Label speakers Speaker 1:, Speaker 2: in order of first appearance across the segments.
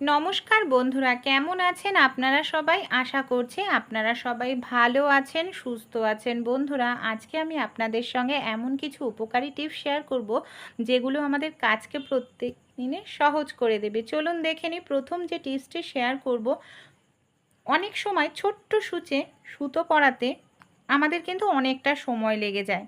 Speaker 1: নমস্কার বন্ধুরা, কেমন আছেন আপনারা সবাই? আশা করছি আপনারা সবাই ভালো আছেন, সুস্থ আছেন। বন্ধুরা, আজকে আমি আপনাদের সঙ্গে এমন কিছু উপকারী টিপস শেয়ার করব, যেগুলো আমাদের কাজকে প্রত্যেক দিনে সহজ করে দেবে। চলুন দেখে নিই, প্রথম যে টিপসটি শেয়ার করব, অনেক সময় ছোট্ট সূচে সুতো পরাতে আমাদের কিন্তু অনেকটা সময় লেগে যায়।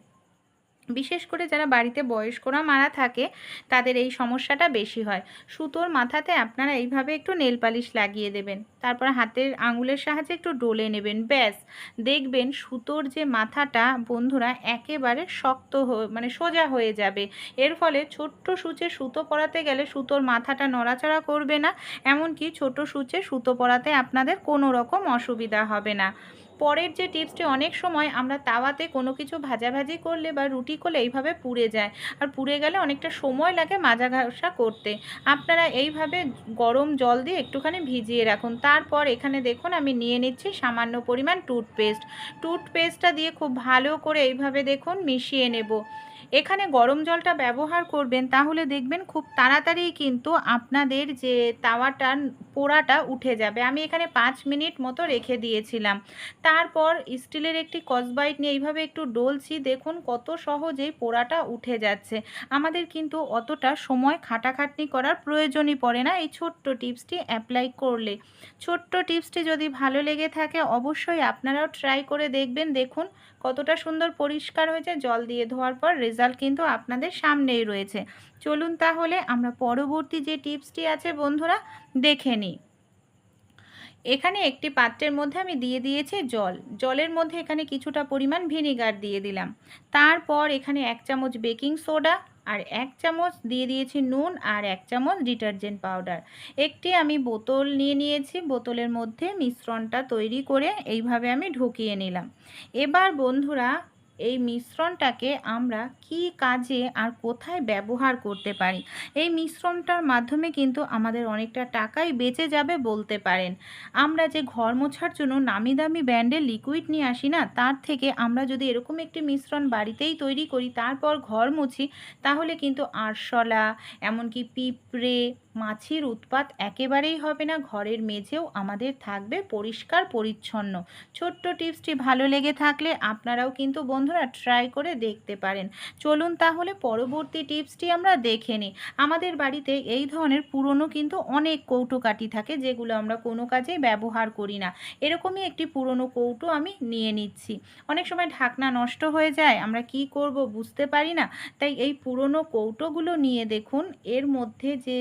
Speaker 1: বিশেষ করে যারা বাড়িতে বয়স্করা মারা থাকে, তাদের এই সমস্যাটা বেশি হয়। সুতোর মাথাতে আপনারা এইভাবে একটু নেল পালিশ লাগিয়ে দেবেন। তারপর হাতের আঙুলের সাহায্যে একটু ডলে নেবেন। ব্যাস, দেখবেন সুতোর যে মাথাটা বন্ধুরা একেবারে শক্ত মানে সোজা হয়ে যাবে। এর ফলে ছোট্ট সূচে সুতো পরাতে গেলে সুতোর মাথাটা নড়াচড়া করবে না, এমনকি ছোট সূচে সুতো পরাতে আপনাদের কোনো রকম অসুবিধা হবে না। পরের যে টিপসটি অনেক সময় আমরা তাওয়াতে কোনো কিছু ভাজাভাজি করলে বা রুটি করলে এইভাবে পুড়ে যায়। আর পুড়ে গেলে অনেকটা সময় লাগে মাজা ঘষা করতে। আপনারা এইভাবে গরম জল দিয়ে একটুখানি ভিজিয়ে রাখুন। তারপর এখানে দেখুন আমি নিয়ে নিচ্ছি সামান্য পরিমাণ টুথপেস্ট। টুথপেস্টটা দিয়ে খুব ভালো করে এইভাবে দেখুন মিশিয়ে নেব। এখানে গরম জলটা ব্যবহার করবেন তাহলে দেখবেন খুব তাড়াতাড়ি কিন্তু আপনাদের যে তাওয়াটা পোড়াটা উঠে যাবে। আমি এখানে পাঁচ মিনিট মতো রেখে দিয়েছিলাম। তারপর স্টিলের একটি কসবাইট নিয়ে এইভাবে একটু ডলছি। দেখুন কত সহজেই পোড়াটা উঠে যাচ্ছে। আমাদের কিন্তু অতটা সময় খাটাখাটনি করার প্রয়োজনই পড়ে না। এই ছোট্ট টিপসটি অ্যাপ্লাই করলে। ছোট্ট টিপসটি যদি ভালো লেগে থাকে, অবশ্যই আপনারাও ট্রাই করে দেখবেন। দেখুন কতটা সুন্দর পরিষ্কার হয়েছে। জল দিয়ে ধোয়ার পর রেজাল্ট কিন্তু আপনাদের সামনেই রয়েছে। চলুন তাহলে আমরা পরবর্তী যে টিপসটি আছে বন্ধুরা দেখে নিই এখানে একটি পাত্রের মধ্যে আমি দিয়ে দিয়েছি জল। জলের মধ্যে এখানে কিছুটা পরিমাণ ভিনিগার দিয়ে দিলাম। তারপর এখানে এক চামচ বেকিং সোডা আর এক চামচ দিয়ে দিয়েছি নুন আর এক চামচ ডিটারজেন্ট পাউডার। একটি আমি বোতল নিয়ে নিয়েছি। বোতলের মধ্যে মিশ্রণটা তৈরি করে এইভাবে আমি ঢুকিয়ে নিলাম। এবার বন্ধুরা এই মিশ্রণটাকে আমরা কি কাজে আর কোথায় ব্যবহার করতে পারি? এই মিশ্রণটার মাধ্যমে কিন্তু আমাদের অনেকটা টাকাই বেঁচে যাবে বলতে পারেন। আমরা যে ঘর মোছার জন্য নামি দামি ব্র্যান্ডের লিকুইড নিয়ে আসি না, তার থেকে আমরা যদি এরকম একটি মিশ্রণ বাড়িতেই তৈরি করি, তারপর ঘর মুছি, তাহলে কিন্তু আরশলা, এমনকি পিঁপড়ে মাছির উৎপাত একেবারেই হবে না, ঘরের মেঝেও আমাদের থাকবে পরিষ্কার পরিচ্ছন্ন। ছোট্ট টিপসটি ভালো লেগে থাকলে আপনারাও কিন্তু বন্ধুরা ট্রাই করে দেখতে পারেন। চলুন তাহলে পরবর্তী টিপসটি আমরা দেখে নিই। আমাদের বাড়িতে এই ধরনের পুরনো কিন্তু অনেক কৌটো কাটি থাকে, যেগুলো আমরা কোনো কাজেই ব্যবহার করি না। এরকমই একটি পুরনো কৌটো আমি নিয়ে নিচ্ছি। অনেক সময় ঢাকনা নষ্ট হয়ে যায়, আমরা কি করব বুঝতে পারি না। তাই এই পুরনো কৌটোগুলো নিয়ে দেখুন, এর মধ্যে যে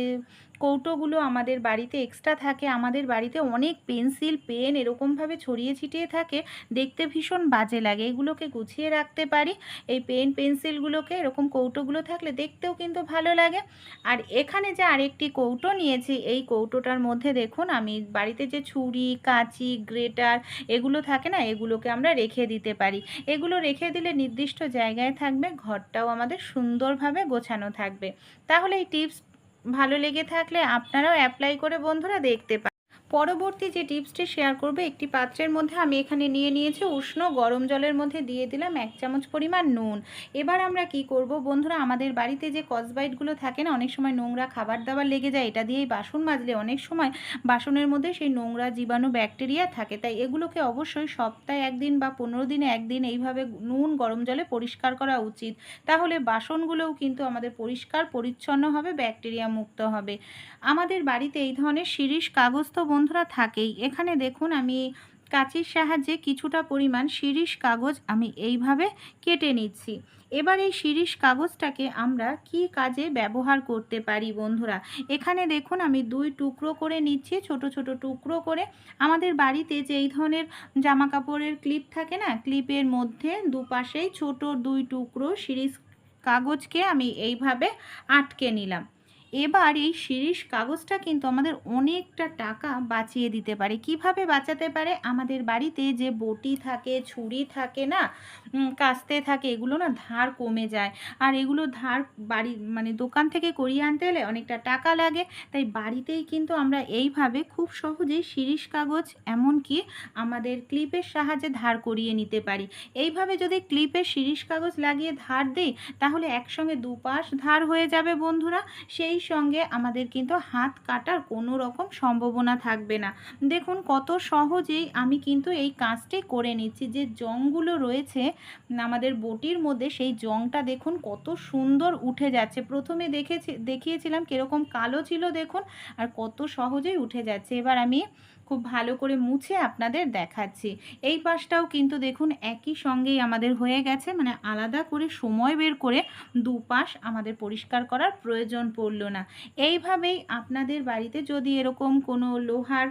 Speaker 1: কৌটোগুলো আমাদের বাড়িতে এক্সট্রা থাকে, আমাদের বাড়িতে অনেক পেন্সিল পেন এরকমভাবে ছড়িয়ে ছিটিয়ে থাকে, দেখতে ভীষণ বাজে লাগে। এগুলোকে গুছিয়ে রাখতে পারি, এই পেন পেন্সিলগুলোকে এরকম কৌটোগুলো থাকলে দেখতেও কিন্তু ভালো লাগে। আর এখানে যে আরেকটি কৌটো নিয়েছি, এই কৌটোটার মধ্যে দেখুন, আমি বাড়িতে যে ছুরি, কাঁচি, গ্রেটার এগুলো থাকে না, এগুলোকে আমরা রেখে দিতে পারি। এগুলো রেখে দিলে নির্দিষ্ট জায়গায় থাকবে, ঘরটাও আমাদের সুন্দরভাবে গোছানো থাকবে। তাহলে এই টিপস ভালো লেগে থাকলে আপনারাও অ্যাপ্লাই করে বন্ধুরা দেখতে পারেন পরবর্তী যে টিপসটি শেয়ার করবে একটি পাত্রের মধ্যে আমি এখানে নিয়ে নিয়েছি উষ্ণ গরম জলের মধ্যে দিয়ে দিলাম এক চামচ পরিমাণ নুন। এবার আমরা কি করব বন্ধুরা? আমাদের বাড়িতে যে কসবাইটগুলো থাকে না, অনেক সময় নোংরা খাবার দাবার লেগে যায়, এটা দিয়েই বাসন মাজলে অনেক সময় বাসনের মধ্যে সেই নোংরা জীবাণু ব্যাকটেরিয়া থাকে। তাই এগুলোকে অবশ্যই সপ্তাহে একদিন বা পনেরো দিনে একদিন এইভাবে নুন গরম জলে পরিষ্কার করা উচিত। তাহলে বাসনগুলোও কিন্তু আমাদের পরিষ্কার, পরিচ্ছন্ন হবে, ব্যাকটেরিয়া মুক্ত হবে। আমাদের বাড়িতে এই ধরনের শিরিষ কাগজ তো বন্ধুরা থাকেই। এখানে দেখুন, আমি কাঁচির সাহায্যে কিছুটা পরিমাণ শিরিষ কাগজ আমি এইভাবে কেটে নিচ্ছি। এবার এই শিরিষ কাগজটাকে আমরা কি কাজে ব্যবহার করতে পারি বন্ধুরা? এখানে দেখুন, আমি দুই টুকরো করে নিচ্ছি, ছোট ছোট টুকরো করে। আমাদের বাড়িতে যে এই ধরনের জামা কাপড়ের ক্লিপ থাকে না, ক্লিপের মধ্যে দুপাশেই ছোট দুই টুকরো শিরিষ কাগজকে আমি এইভাবে আটকে নিলাম। এবার এই শিরিষ কাগজটা কিন্তু আমাদের অনেকটা টাকা বাঁচিয়ে দিতে পারে। কীভাবে বাঁচাতে পারে? আমাদের বাড়িতে যে বটি থাকে, ছুরি থাকে না কাস্তে থাকে, এগুলো না ধার কমে যায়। আর এগুলো ধার বাড়ি মানে দোকান থেকে করিয়ে আনতে হলে অনেকটা টাকা লাগে। তাই বাড়িতেই কিন্তু আমরা এইভাবে খুব সহজেই শিরিষ কাগজ, এমনকি আমাদের ক্লিপের সাহায্যে ধার করিয়ে নিতে পারি। এইভাবে যদি ক্লিপের শিরিষ কাগজ লাগিয়ে ধার দিই, তাহলে একসঙ্গে দুপাশ ধার হয়ে যাবে বন্ধুরা। সেই সঙ্গে আমাদের কিন্তু হাত কাটার কোনো রকম সম্ভাবনা থাকবে না। দেখুন কত সহজেই আমি কিন্তু এই কাজটি করে নিচ্ছি। যে জংগুলো রয়েছে আমাদের বটির মধ্যে, সেই জংটা দেখুন কত সুন্দর উঠে যাচ্ছে। প্রথমে দেখেছি, দেখিয়েছিলাম কীরকম কালো ছিল দেখুন, আর কত সহজেই উঠে যাচ্ছে। এবার আমি খুব ভালো করে মুছে আপনাদের দেখাচ্ছি। এই পাশটাও কিন্তু দেখুন একই সঙ্গেই আমাদের হয়ে গেছে মানে আলাদা করে সময় বের করে দুপাশ আমাদের পরিষ্কার করার প্রয়োজন পড়ল না। এইভাবেই আপনাদের বাড়িতে যদি এরকম কোনো লোহার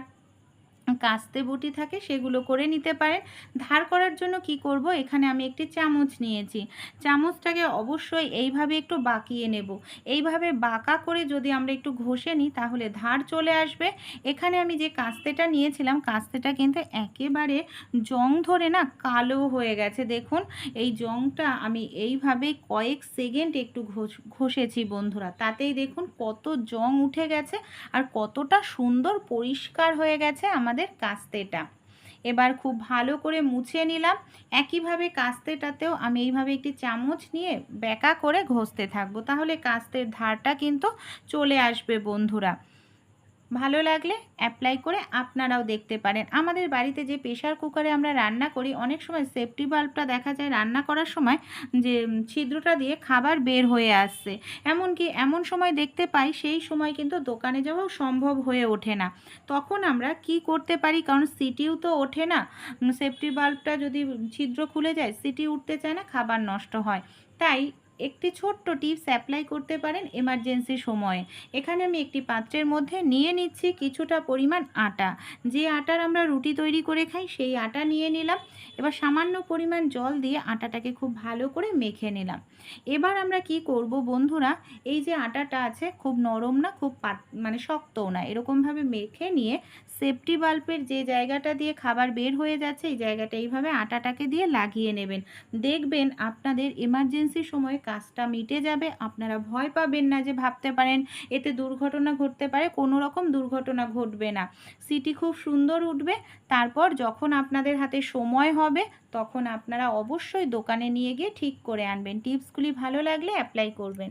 Speaker 1: কাস্তে বটি থাকে সেগুলো করে নিতে পারেন ধার করার জন্য কি করব? এখানে আমি একটি চামচ নিয়েছি। চামচটাকে অবশ্যই এইভাবে একটু বাঁকিয়ে নেব। এইভাবে বাঁকা করে যদি আমরা একটু ঘষে নিই, তাহলে ধার চলে আসবে। এখানে আমি যে কাস্তেটা নিয়েছিলাম, কাস্তেটা কিন্তু একেবারে জং ধরে না কালো হয়ে গেছে। দেখুন, এই জংটা আমি এইভাবে কয়েক সেকেন্ড একটু ঘষেছি বন্ধুরা। তাতেই দেখুন কত জং উঠে গেছে আর কতটা সুন্দর পরিষ্কার হয়ে গেছে আমাদের কাস্তেটা। এবার খুব ভালো করে মুছে নিলাম। একইভাবে কাস্তেটাতেও আমি এইভাবে একটি চামচ নিয়ে বেঁকা করে ঘষতে থাকব। তাহলে কাস্তের ধারটা কিন্তু চলে আসবে বন্ধুরা। ভালো লাগলে অ্যাপ্লাই করে আপনারাও দেখতে পারেন। আমাদের বাড়িতে যে প্রেশার কুকারে আমরা রান্না করি, অনেক সময় সেফটি বাল্বটা দেখা যায় রান্না করার সময় যে ছিদ্রটা দিয়ে খাবার বের হয়ে আসছে। এমনকি এমন সময় দেখতে পাই, সেই সময় কিন্তু দোকানে যাওয়াও সম্ভব হয়ে ওঠে না। তখন আমরা কি করতে পারি? কারণ সিটিও তো ওঠে না। সেফটি বাল্বটা যদি ছিদ্র খুলে যায়, সিটি উঠতে চায় না, খাবার নষ্ট হয়। তাই একটি ছোট্ট টিপস অ্যাপ্লাই করতে পারেন এমার্জেন্সি সময়ে। এখানে আমি একটি পাত্রের মধ্যে নিয়ে নিচ্ছি কিছুটা পরিমাণ আটা। যে আটার আমরা রুটি তৈরি করে খাই, সেই আটা নিয়ে নিলাম। এবার সামান্য পরিমাণ জল দিয়ে আটাটাকে খুব ভালো করে মেখে নিলাম। এবার আমরা কি করব বন্ধুরা, এই যে আটাটা আছে খুব নরম না, খুব পাত মানে শক্তও না, এরকমভাবে মেখে নিয়ে সেফটি বাল্বের যে জায়গাটা দিয়ে খাবার বের হয়ে যাচ্ছে, এই জায়গাটা এইভাবে আটাটাকে দিয়ে লাগিয়ে নেবেন। দেখবেন আপনাদের এমার্জেন্সি সময় কাজটা মিটে যাবে। আপনারা ভয় পাবেন না যে ভাবতে পারেন এতে দুর্ঘটনা ঘটতে পারে, কোনো রকম দুর্ঘটনা ঘটবে না। সিটি খুব সুন্দর উঠবে, তারপর যখন আপনাদের হাতে সময় হবে, তখন আপনারা অবশ্যই দোকানে নিয়ে গিয়ে ঠিক করে আনবেন। টিপসগুলি ভালো লাগলে অ্যাপ্লাই করবেন।